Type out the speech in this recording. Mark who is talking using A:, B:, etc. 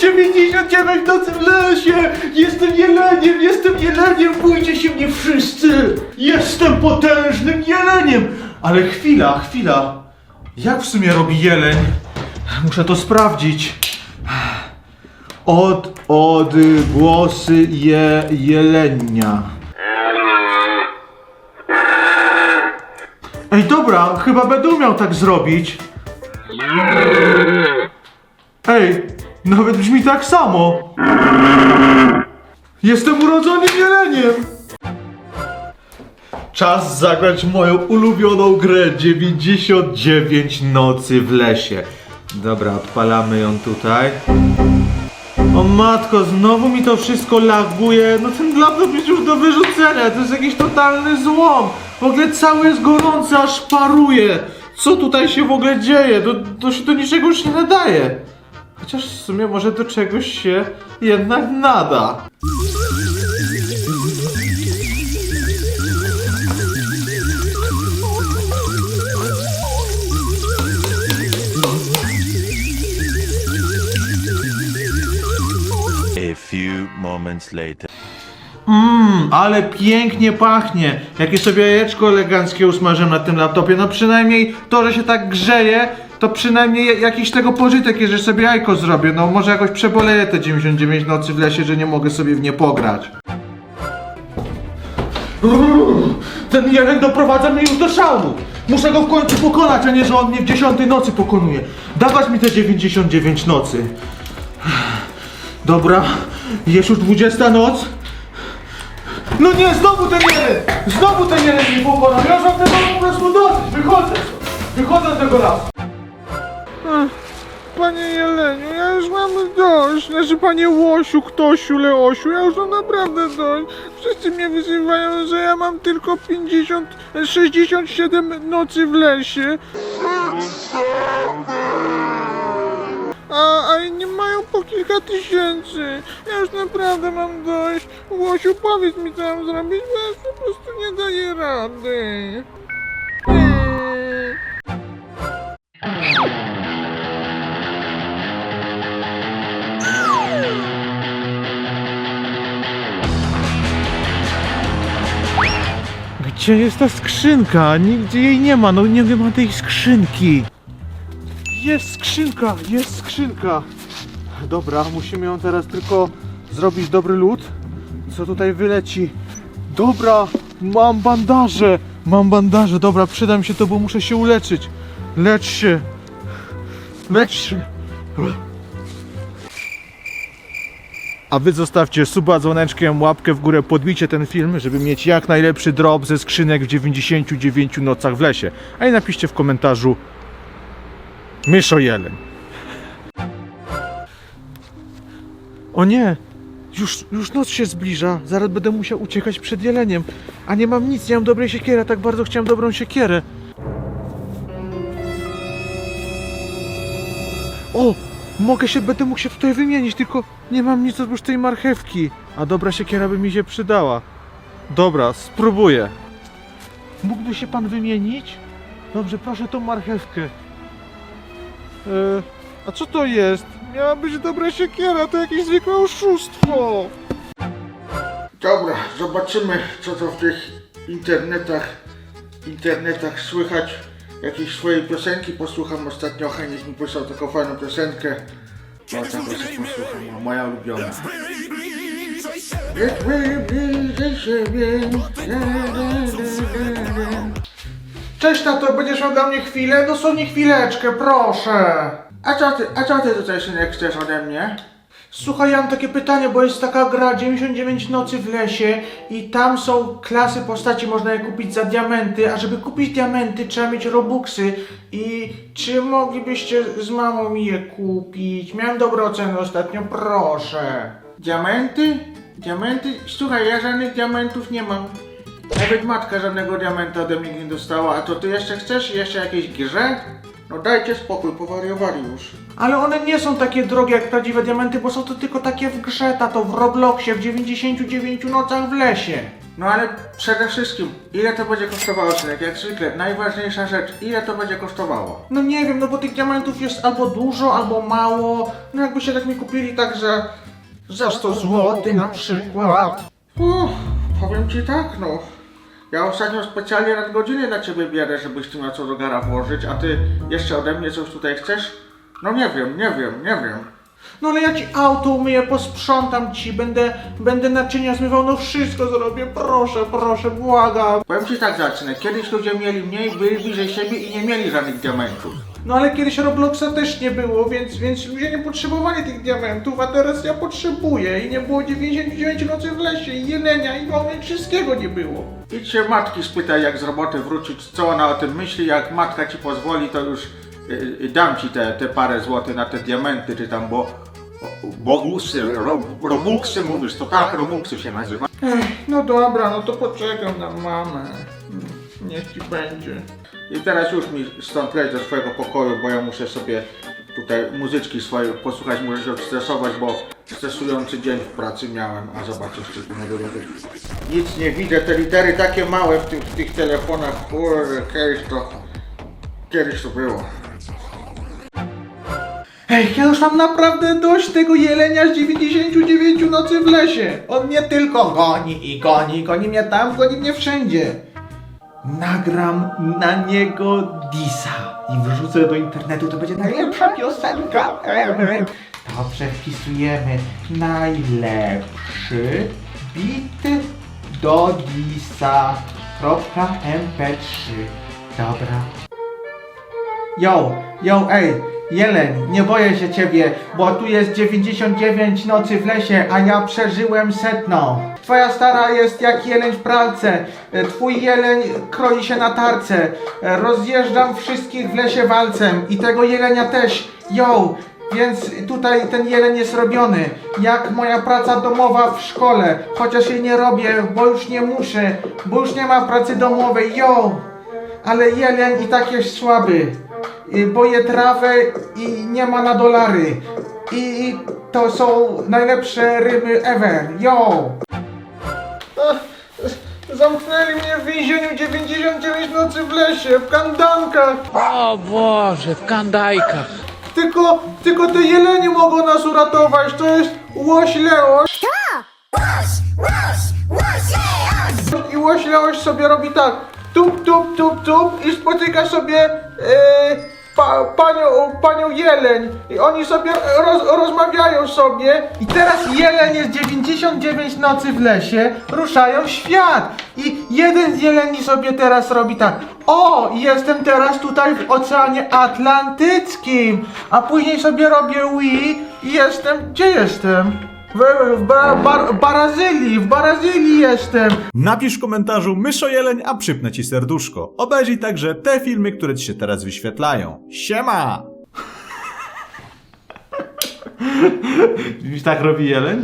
A: 99 nocy w lesie! Jestem jeleniem, jestem jeleniem, bójcie się mnie wszyscy! Jestem potężnym jeleniem! Ale chwila, chwila. Jak w sumie robi jeleń? Muszę to sprawdzić. Od, od głosy je, jelenia. Ej, dobra, chyba będę umiał tak zrobić. Ej, nawet brzmi tak samo. Jestem urodzonym jeleniem. Czas zagrać moją ulubioną grę 99 nocy w lesie. Dobra, odpalamy ją tutaj. O matko, znowu mi to wszystko laguje. No ten laptop jest już do wyrzucenia. To jest jakiś totalny złom. W ogóle cały jest gorący, aż paruje. Co tutaj się w ogóle dzieje? To, to się do niczego już nie nadaje. Chociaż w sumie może do czegoś się jednak nada.
B: A few moments later.
A: Mmm, ale pięknie pachnie. Jakie sobie jajeczko eleganckie usmażyłem na tym laptopie. No przynajmniej to, że się tak grzeje, to przynajmniej jakiś tego pożytek, jeżeli sobie jajko zrobię. No może jakoś przeboleję te 99 nocy w lesie, że nie mogę sobie w nie pograć. Ten jeleń doprowadza mnie już do szału. Muszę go w końcu pokonać, a nie, że on mnie w 10 nocy pokonuje. Dawać mi te 99 nocy. Dobra, jest już 20 noc. No nie, znowu ten jeden! Znowu ten jeden mi pokonał! Ja już mam tego po prostu dosyć! Wychodzę! Wychodzę z tego lasu!
C: Panie Jeleniu, ja już mam dość. Znaczy, panie Łosiu, Ktosiu, Leosiu, ja już mam naprawdę dość. Wszyscy mnie wyzywają, że ja mam tylko 50, 67 nocy w lesie. A, a inni mają po kilka tysięcy. Ja już naprawdę mam dość. Łosiu, powiedz mi, co mam zrobić, bo ja po prostu nie daję rady. Mm.
A: Gdzie jest ta skrzynka? Nigdzie jej nie ma, no nie ma tej skrzynki. Jest skrzynka, jest skrzynka. Dobra, musimy ją teraz tylko zrobić dobry lód. Co tutaj wyleci? Dobra, mam bandaże. Mam bandaże, dobra, przyda mi się to, bo muszę się uleczyć. Lecz się. Lecz się. A wy zostawcie suba, dzwoneczkiem, łapkę w górę, podbicie ten film, żeby mieć jak najlepszy drop ze skrzynek w 99 nocach w lesie. A i napiszcie w komentarzu Myszo Jeleń. O nie! Już, już noc się zbliża. Zaraz będę musiał uciekać przed jeleniem. A nie mam nic, nie mam dobrej siekiery, a tak bardzo chciałem dobrą siekierę. O! Mogę się, będę mógł się tutaj wymienić, tylko nie mam nic oprócz tej marchewki. A dobra siekiera by mi się przydała. Dobra, spróbuję. Mógłby się pan wymienić? Dobrze, proszę tą marchewkę. E, a co to jest? Miała być dobra siekiera, to jakieś zwykłe oszustwo.
C: Dobra, zobaczymy co to w tych internetach, internetach słychać. Jakieś swojej piosenki posłucham. Ostatnio Henik mi posłał taką fajną piosenkę. No tak sobie posłucham, o, moja ulubiona. Jak bliżej siebie.
A: Cześć tato, będziesz miał dla mnie chwilę? Dosłownie chwileczkę, proszę.
C: A co ty, a co ty tutaj synek chcesz ode mnie?
A: Słuchaj, ja mam takie pytanie, bo jest taka gra 99 nocy w lesie i tam są klasy postaci, można je kupić za diamenty, a żeby kupić diamenty trzeba mieć robuxy i czy moglibyście z mamą mi je kupić? Miałem dobre oceny ostatnio, proszę.
C: Diamenty? Diamenty? Słuchaj, ja żadnych diamentów nie mam. Nawet matka żadnego diamenta ode mnie nie dostała, a to ty jeszcze chcesz? Jeszcze jakieś grze? No dajcie spokój, powariowali już.
A: Ale one nie są takie drogie jak prawdziwe diamenty, bo są to tylko takie w grze, tato, w Robloxie, w 99 nocach w lesie. No ale przede wszystkim, ile to będzie kosztowało, synek? Jak zwykle, najważniejsza rzecz, ile to będzie kosztowało? No nie wiem, no bo tych diamentów jest albo dużo, albo mało. No jakbyście tak mi kupili tak za... za 100 zł na przykład. Uff, powiem ci tak, no. Ja ostatnio specjalnie nadgodziny na ciebie bierę, żebyś ty miał co do gara włożyć, a ty jeszcze ode mnie coś tutaj chcesz? No nie wiem, nie wiem, nie wiem. No ale ja ci auto umyję, posprzątam ci, będę, będę naczynia zmywał, no wszystko zrobię, proszę, proszę, błagam. Powiem ci tak, Zaczynek, kiedyś ludzie mieli mniej, byli bliżej siebie i nie mieli żadnych diamentów. No ale kiedyś Robloxa też nie było, więc, więc ludzie nie potrzebowali tych diamentów, a teraz ja potrzebuję i nie było 99 nocy w lesie i jelenia i mamy wszystkiego nie było. Idź się matki spytaj jak z roboty wrócić, co ona o tym myśli, jak matka ci pozwoli, to już dam ci te, te parę złotych na te diamenty, czy tam, bo...
C: Bonusy, ro, robuxy mówisz, to tak, robuxy się nazywa.
A: Ech, no dobra, no to poczekam na mamę. Niech ci będzie. I teraz już mi stąd leć do swojego pokoju, bo ja muszę sobie tutaj muzyczki swoje posłuchać, muszę się odstresować, bo stresujący dzień w pracy miałem, a zobaczysz, co tu. Nic nie widzę, te litery takie małe w tych, w tych telefonach, kurde, kiedyś to, kiedyś to było. Ej, ja już mam naprawdę dość tego jelenia z 99 nocy w lesie. On mnie tylko goni i goni, goni mnie tam, goni mnie wszędzie. Nagram na niego disa i wrzucę do internetu, to będzie najlepsza piosenka. Dobrze, wpisujemy najlepszy bit do disa.mp3. Dobra. Yo, yo, ej, Jeleń, nie boję się ciebie, bo tu jest 99 nocy w lesie, a ja przeżyłem setną. Twoja stara jest jak jeleń w pralce, e, twój jeleń kroi się na tarce. E, Rozjeżdżam wszystkich w lesie walcem i tego jelenia też. Yo, więc tutaj ten jeleń jest robiony, jak moja praca domowa w szkole, chociaż jej nie robię, bo już nie muszę, bo już nie ma pracy domowej, yo! Ale jeleń i tak jest słaby. Y, Boję trawę i nie ma na dolary. I, to są najlepsze ryby ever. Yo! Zamknęli mnie w więzieniu 99 nocy w lesie, w kandankach.
D: O Boże, w kandajkach.
A: Tylko, tylko te jelenie mogą nas uratować. To jest łoś Leoś. I łoś Leoś sobie robi tak. Tup, tup, tup, tup i spotyka sobie e, pa, panią, panią jeleń. I oni sobie roz, rozmawiają sobie. I teraz jeleń jest 99 nocy w lesie. Ruszają świat. I jeden z jeleni sobie teraz robi tak. O, jestem teraz tutaj w Oceanie Atlantyckim. A później sobie robię Wii i jestem. Gdzie jestem? W, w ba, bar, Brazylii, w Brazylii jestem.
E: Napisz w komentarzu myszojeleń, a przypnę ci serduszko. Obejrzyj także te filmy, które ci się teraz wyświetlają. Siema!
F: Widzisz, tak robi jeleń?